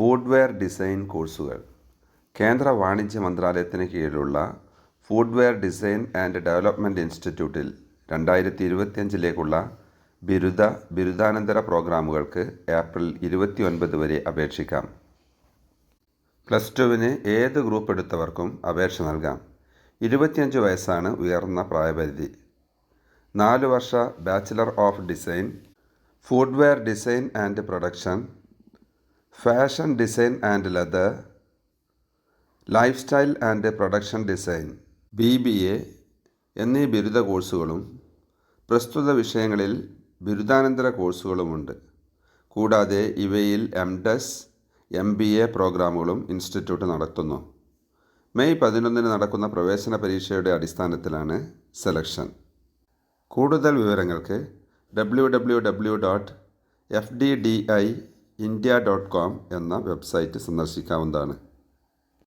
Footwear design കോഴ്സുകൾ കേന്ദ്ര വാണിജ്യ മന്ത്രാലയത്തിന് കീഴിലുള്ള ഫുഡ്വെയർ ഡിസൈൻ ആൻഡ് ഡെവലപ്മെന്റ് ഇൻസ്റ്റിറ്റ്യൂട്ടിൽ രണ്ടായിരത്തി ഇരുപത്തിയഞ്ചിലേക്കുള്ള ബിരുദ ബിരുദാനന്തര പ്രോഗ്രാമുകൾക്ക് ഏപ്രിൽ ഇരുപത്തി ഒൻപത് വരെ അപേക്ഷിക്കാം. പ്ലസ് ടുവിന് ഏത് ഗ്രൂപ്പ് എടുത്തവർക്കും അപേക്ഷ നൽകാം. ഇരുപത്തിയഞ്ച് വയസ്സാണ് ഉയർന്ന പ്രായപരിധി. നാല് വർഷ bachelor of design footwear design and production fashion design and leather lifestyle and production design B B A എന്നീ ബിരുദ കോഴ്സുകളും പ്രസ്തുത വിഷയങ്ങളിൽ ബിരുദാനന്തര കോഴ്സുകളുമുണ്ട്. കൂടാതെ ഇവയിൽ M Des M B A പ്രോഗ്രാമുകളും ഇൻസ്റ്റിറ്റ്യൂട്ട് നടത്തുന്നു. മെയ് പതിനൊന്നിന് നടക്കുന്ന പ്രവേശന പരീക്ഷയുടെ അടിസ്ഥാനത്തിലാണ് സെലക്ഷൻ. കൂടുതൽ വിവരങ്ങൾക്ക് W W W dot F D D I India dot com എന്ന വെബ്സൈറ്റ് സന്ദർശിക്കാവുന്നതാണ്.